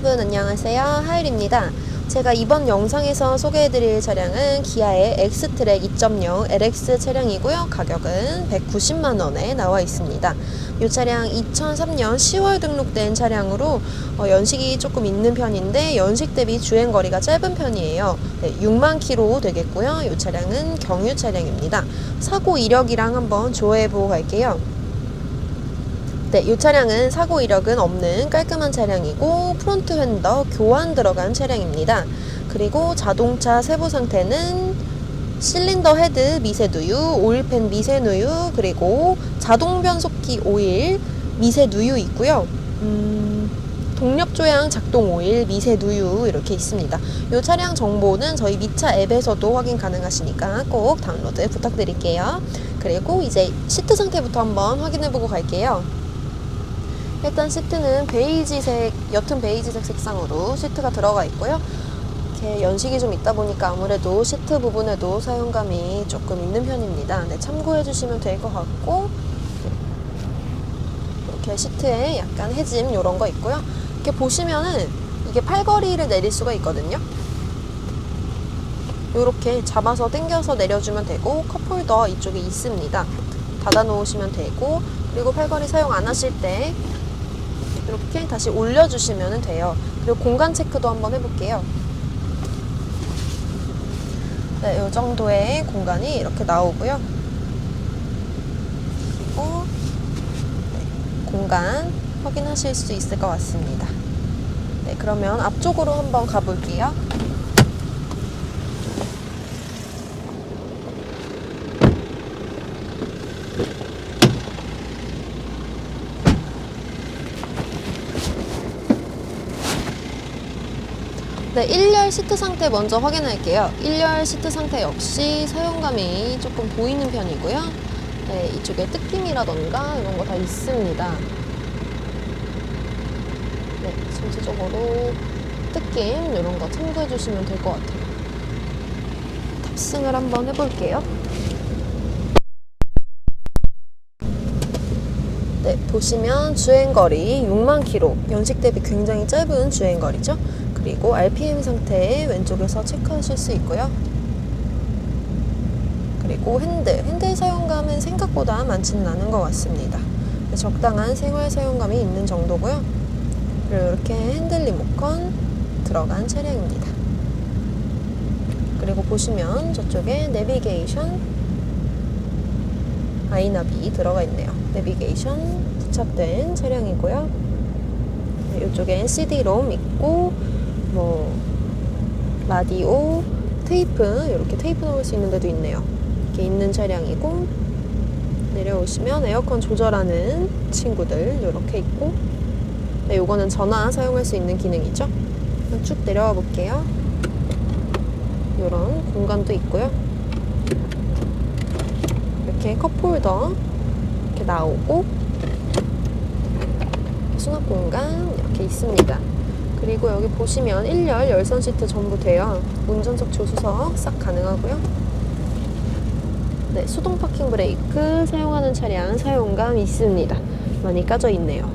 여러분 안녕하세요. 하율입니다. 제가 이번 영상에서 소개해드릴 차량은 기아의 엑스트랙 2.0 LX 차량이고요. 가격은 190만원에 나와 있습니다. 이 차량 2003년 10월 등록된 차량으로 어, 연식이 조금 있는 편인데 연식 대비 주행거리가 짧은 편이에요. 네, 6만 킬로 되겠고요. 이 차량은 경유 차량입니다. 사고 이력이랑 한번 조회해보고 갈게요 네, 이 차량은 사고 이력은 없는 깔끔한 차량이고 프론트 휀더 교환 들어간 차량입니다. 그리고 자동차 세부 상태는 실린더 헤드 미세 누유, 오일팬 미세 누유, 그리고 자동 변속기 오일 미세 누유 있고요. 음, 동력 조향 작동 오일 미세 누유 이렇게 있습니다. 이 차량 정보는 저희 미차 앱에서도 확인 가능하시니까 꼭 다운로드 부탁드릴게요. 그리고 이제 시트 상태부터 한번 확인해 보고 갈게요. 일단 시트는 베이지색, 옅은 베이지색 색상으로 시트가 들어가 있고요. 이렇게 연식이 좀 있다 보니까 아무래도 시트 부분에도 사용감이 조금 있는 편입니다. 네, 참고해 주시면 될 것 같고 이렇게 시트에 약간 해짐 이런 거 있고요. 이렇게 보시면은 이게 팔걸이를 내릴 수가 있거든요. 이렇게 잡아서 당겨서 내려주면 되고 컵홀더 이쪽에 있습니다. 닫아 놓으시면 되고 그리고 팔걸이 사용 안 하실 때 이렇게 다시 올려주시면 돼요. 그리고 공간 체크도 한번 해볼게요. 네, 이 정도의 공간이 이렇게 나오고요. 그리고 네, 공간 확인하실 수 있을 것 같습니다. 네, 그러면 앞쪽으로 한번 가볼게요. 네, 1열 시트 상태 먼저 확인할게요. 1열 시트 상태 역시 사용감이 조금 보이는 편이고요. 네, 이쪽에 뜯김이라던가 이런 거 다 있습니다. 네, 전체적으로 뜯김 이런 거 참고해 주시면 될 것 같아요. 탑승을 한번 해볼게요. 네, 보시면 주행거리 6만 킬로, 연식 대비 굉장히 짧은 주행거리죠. 그리고 RPM 상태 왼쪽에서 체크하실 수 있고요. 그리고 핸들, 핸들 사용감은 생각보다 많지는 않은 것 같습니다. 적당한 생활 사용감이 있는 정도고요. 그리고 이렇게 핸들 리모컨 들어간 차량입니다. 그리고 보시면 저쪽에 내비게이션 아이나비 들어가 있네요. 내비게이션 부착된 차량이고요. 네, 이쪽엔 CD-롬 있고 뭐 라디오, 테이프 이렇게 테이프 넣을 수 있는 데도 있네요. 이렇게 있는 차량이고 내려오시면 에어컨 조절하는 친구들 이렇게 있고 네, 요거는 전화 사용할 수 있는 기능이죠. 쭉 내려와 볼게요. 이런 공간도 있고요. 이렇게 컵홀더 이렇게 나오고 수납 공간 이렇게 있습니다. 그리고 여기 보시면 1열 열선 시트 전부 돼요. 운전석 조수석 싹 가능하고요. 네, 수동 파킹 브레이크 사용하는 차량 사용감 있습니다. 많이 까져 있네요.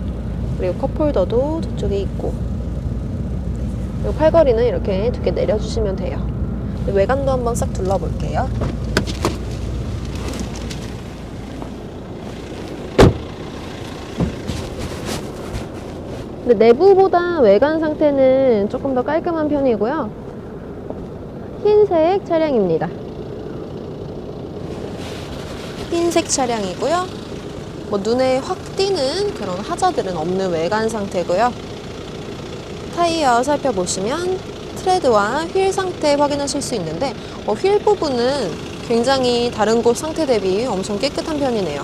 그리고 컵홀더도 저쪽에 있고 그리고 팔걸이는 이렇게 두 개 내려주시면 돼요. 네, 외관도 한번 싹 둘러볼게요. 근데 내부보다 외관 상태는 조금 더 깔끔한 편이고요. 흰색 차량입니다. 흰색 차량이고요. 뭐 눈에 확 띄는 그런 하자들은 없는 외관 상태고요. 타이어 살펴보시면 트레드와 휠 상태 확인하실 수 있는데 어, 휠 부분은 굉장히 다른 곳 상태 대비 엄청 깨끗한 편이네요.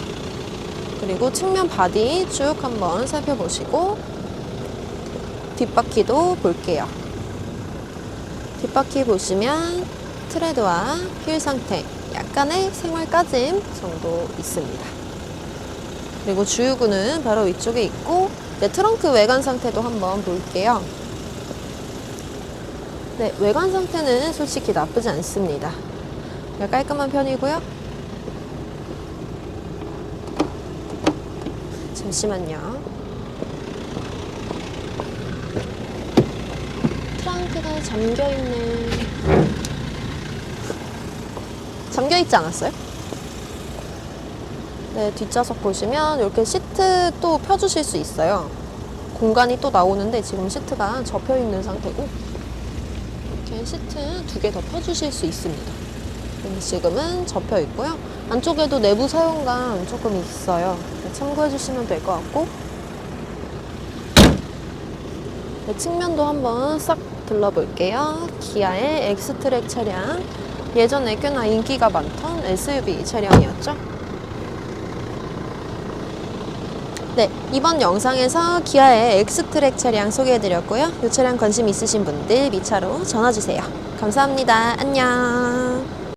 그리고 측면 바디 쭉 한번 살펴보시고 뒷바퀴도 볼게요. 뒷바퀴 보시면 트레드와 휠 상태 약간의 생활 까짐 정도 있습니다. 그리고 주유구는 바로 위쪽에 있고 네, 트렁크 외관 상태도 한번 볼게요. 네, 외관 상태는 솔직히 나쁘지 않습니다. 깔끔한 편이고요. 잠시만요. 트렁크가 잠겨 있네. 잠겨 있지 않았어요? 네, 뒷좌석 보시면 이렇게 시트 또 펴주실 수 있어요. 공간이 또 나오는데 지금 시트가 접혀 있는 상태고 이렇게 시트 두 개 더 펴주실 수 있습니다. 근데 지금은 접혀 있고요. 안쪽에도 내부 사용감 조금 있어요. 네, 참고해 주시면 될 것 같고 네, 측면도 한번 싹 둘러볼게요. 기아의 엑스트랙 차량. 예전에 꽤나 인기가 많던 SUV 차량이었죠. 네, 이번 영상에서 기아의 엑스트랙 차량 소개해드렸고요. 이 차량 관심 있으신 분들 미차로 전화주세요. 감사합니다. 안녕.